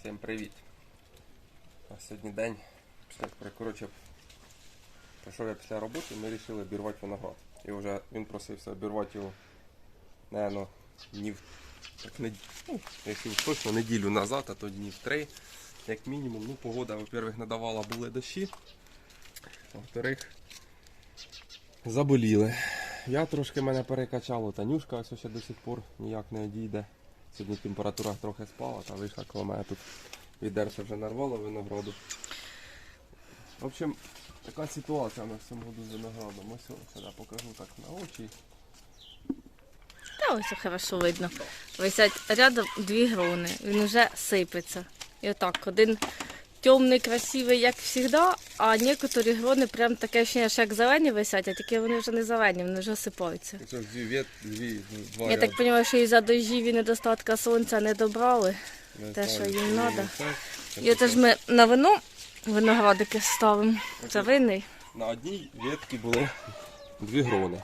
Всім привіт. А сьогодні день. Коротше, прийшов я після роботи, ми вирішили обірвати виноград. І вже він просився обірвати його, напевно, днів, так, не, ну, якщо точно неділю назад, а то днів три, як мінімум. Ну, погода, во-первых, не давала, були дощі. Во-вторых, заболіли. Я трошки мене перекачало, Танюшка ось ще до сих пор ніяк не одійде. Сьогодні температура трохи спала, та вийшла коло мене тут відерся вже нарвало винограду. В общем, така ситуація на всьому году з виноградом. Ось ось сюди покажу так на очі. Та ось хорошо видно. Висять рядом дві грони. Він вже сипеться. І отак, один темний, красивий, як завжди, а некоторі грони прям таке ще як зелені висять, а тільки вони вже не зелені, вони вже сипаються. Ось дві вет, дві, два Я так розумію, що із-за дождів і недостатка сонця не добрали. Не те, що їм це. І оце ж ми на вино виноградики ставимо. Це винний. На одній ветці були дві грони.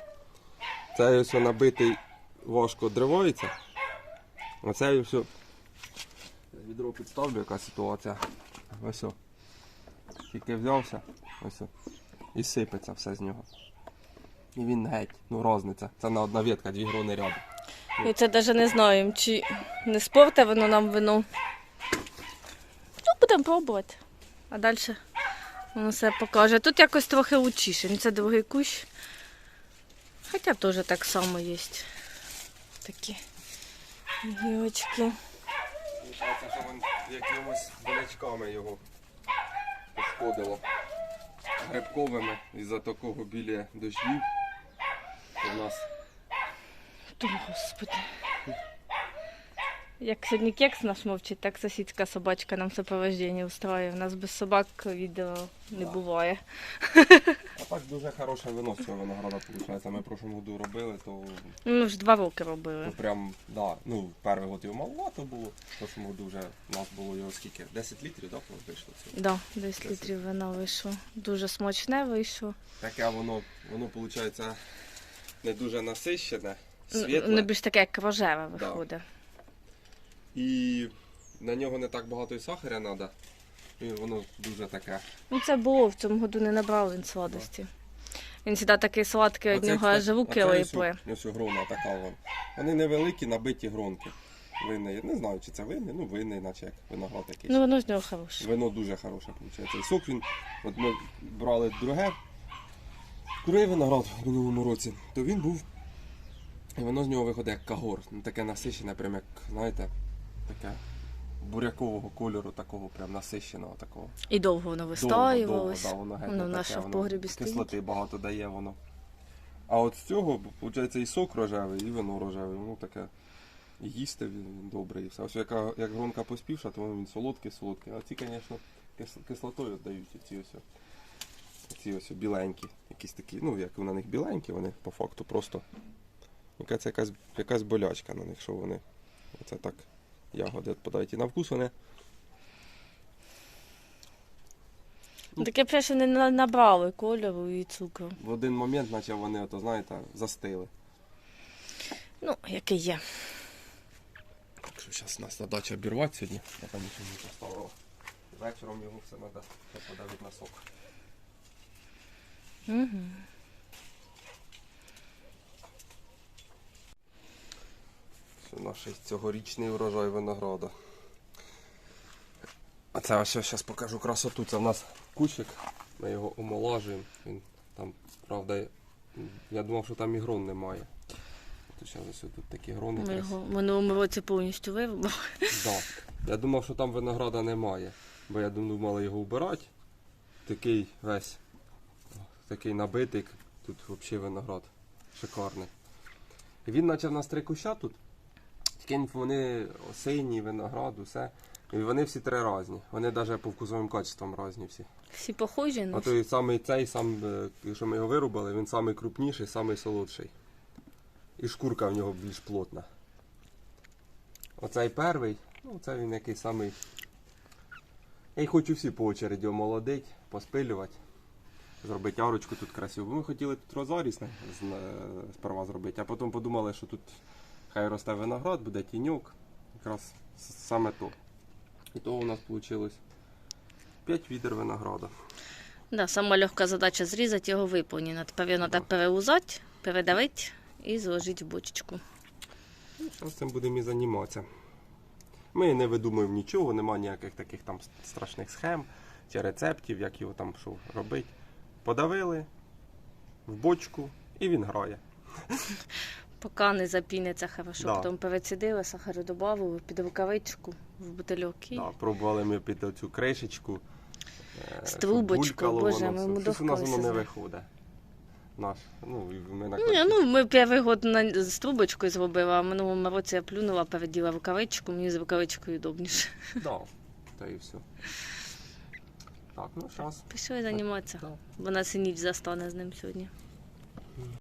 Цей ось набитий важко дривається. Оцей все. Відро підставлю, яка ситуація. Ось. о. Тільки взявся, ось. о, І сипеться все з нього. І він геть, ну розниця. Це на одна ветка, дві грони рядом. І це навіть не знаємо, чи не спорте воно нам вино. Ну, будемо пробувати. А далі воно все покаже. Тут якось трохи лучіше. Ну, Це другий кущ. Хоча теж так само є. Такі гілочки. Вважається, що він якимось болячками його пошкодило. Грибковими із-за такого біля дощів. У нас Господи. Як сьогодні кекс наш мовчить, так сусідська собачка нам супроводження устраює. У нас без собак відео не Да. буває. А так дуже хороше вино з цього винограда виходить. Ми в прошлому году робили, то, Ну, вже два роки робили. то прям, да, ну, перший год його маловато було, в прошлому году вже у нас було його скільки? 10 літрів, так, вийшло цього? Да, 10 літрів вина вийшло. Дуже смачне вийшло. Таке воно, воно, виходить, не дуже насищене, світле. Ну, більш таке, як рожеве Да. І на нього не так багато і сахаря треба. І воно дуже таке. Ну це було, в цьому году не набрав він сладості. Він завжди такий сладкий, від нього аж руки липли. Ось, грона така вон. Вони невеликі, набиті гронки. Винні. Я не знаю, чи це винні, ну винний, наче як виноград якийсь. Ну воно з нього хороше. Вино дуже хороше, виходить. І сок він, от ми брали друге, другий виноград в минулому році, то він був, і воно з нього виходить як кагор. Ну, таке насищене, прям як, знаєте, таке бурякового кольору, такого прям насищеного такого. І довго воно вистаювалось. Довго, довго, да, воно геть Воно не таке, в воно погрібі стоїть. Кислоти багато дає воно. А от з цього, виходить, і сок рожевий, і вино рожеве. Ну таке. І їсти він, він добрий і все. Ось яка, як гронка поспівша, то він солодкий, солодкий. А ці, звісно, кислотою віддають ці ось. Ці ось біленькі. Якісь такі, ну як на них біленькі, вони по факту просто. Якась якась, якась болячка на них, що вони. Оце так ягоди відпадають. І на вкус вони. Ну, Таке б що не набрали кольору і цукру. В один момент, наче вони, ото, знаєте, застили. Ну, яке є. Так що зараз нас на дачі обірвати сьогодні, я там нічого не поставила. Вечором його все треба подавити на сок. Угу. Наш цьогорічний урожай винограда. А це ось зараз покажу красоту. Це в нас кущик, ми його омолажуємо. Він там, правда, я думав, що там і грон немає. То зараз ось тут такі грони. Ми його в минулому році повністю вирубали. Да. Я думав, що там винограда немає, бо я думав, мали його вбирати. Такий весь, такий набитий, тут взагалі виноград шикарний. Він почав нас три куща тут. Тільки вони осінній виноград, усе. І вони всі три різні. Вони навіть по вкусовим качествам різні всі. Всі похожі, А ну. той самий цей, сам, е, що ми його вирубали, він самий крупніший, самий солодший. І шкурка в нього більш плотна. Оцей перший, ну це він який самий. Я й хочу всі по очереді омолодить, поспилювати, зробити арочку тут красиву. Ми хотіли тут розаріс е, сперва зробити, а потім подумали, що тут хай росте виноград, буде тіньок. Якраз саме то. І того у нас вийшло 5 відер винограда. Да, сама легка задача зрізати його виповнена. Тепер його треба переузати, передавити і зложити в бочечку. Зараз цим будемо і займатися. Ми не видумуємо нічого, нема ніяких таких там страшних схем чи рецептів, як його там що робити. Подавили в бочку і він грає. Поки не запіниться хорошо, Да. потім перецідили, сахару додали, під рукавичку, в бутильок і Да, пробували ми під оцю кришечку. е, З трубочку, Боже, ми все. Щось у нас воно не виходить. Наш. Ну, ми на Ні, ну ми перший год на, з трубочкою зробили, а в минулому році я плюнула, переділа рукавичку, мені з рукавичкою удобніше. Да, та і все. Так, ну зараз. Пішли займатися, бо нас і ніч застане з ним сьогодні.